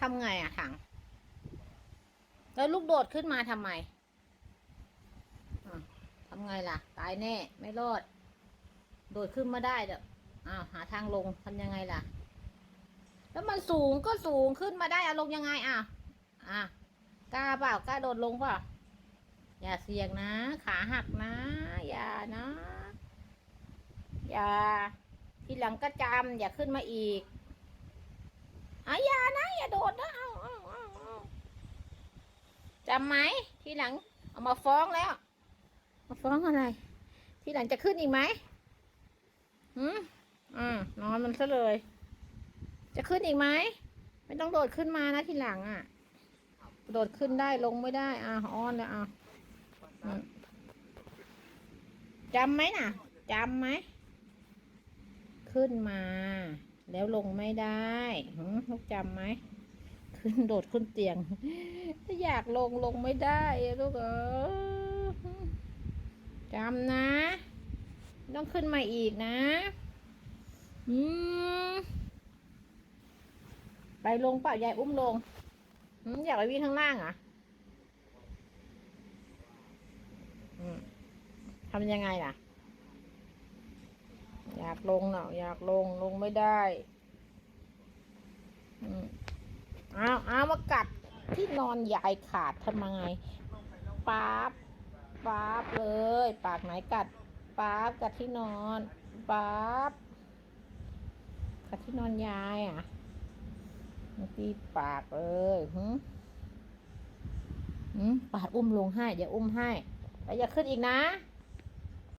ทำไงอะถัง แล้วลูกโดดขึ้นมาทำไมทำไงล่ะ ตายแน่ ไม่รอด โดดขึ้นมาได้เด้ออ้าวหาทางลงทำยังไงล่ะ แล้วมันสูงก็สูงขึ้นมาได้อะลงยังไงอะ อะกล้าเปล่ากล้าโดดลงเปล่าอย่าเสี่ยงนะ ขาหักนะ อย่านะ อย่า ทีหลังก็จำอย่าขึ้นมาอีกอะอย่า อย่าโดดนะเอาเอาเอาเอาจำไหมทีหลัง เอามาฟ้องแล้ว มาฟ้องอะไร ทีหลังจะขึ้นอีกไหมหืมอ่านอนมันซะเลย จะขึ้นอีกไหมไม่ต้องโดดขึ้นมานะทีหลังอะ โดดขึ้นได้ลงไม่ได้อะอ้อนแล้วอะอืมจำไหมน่ะจำไหม ขึ้นมา แล้วลงไม่ได้ลูกจำไหม ขึ้นโดดขึ้นเตียง ถ้าอยากลงลงไม่ได้ลูกเออจำนะ ต้องขึ้นมาอีกนะ อืม ไปลงเปล่ายายอุ้มลง อยากไปวิ่งข้างล่างอะทำยังไงล่ะากลงเนาะอยากลงลงไม่ได้อืมเอาเอามากัดที่นอนยายขาดทำไงป๊าบป๊าบเลย ปากไหนกัดป๊าบกัดที่นอนป๊าบกัดที่นอนยายอะตีปากเลยหืมหืมปาดอุ้มลงให้เดี๋ยวอุ้มให้แล้วอย่าขึ้นอีกนะ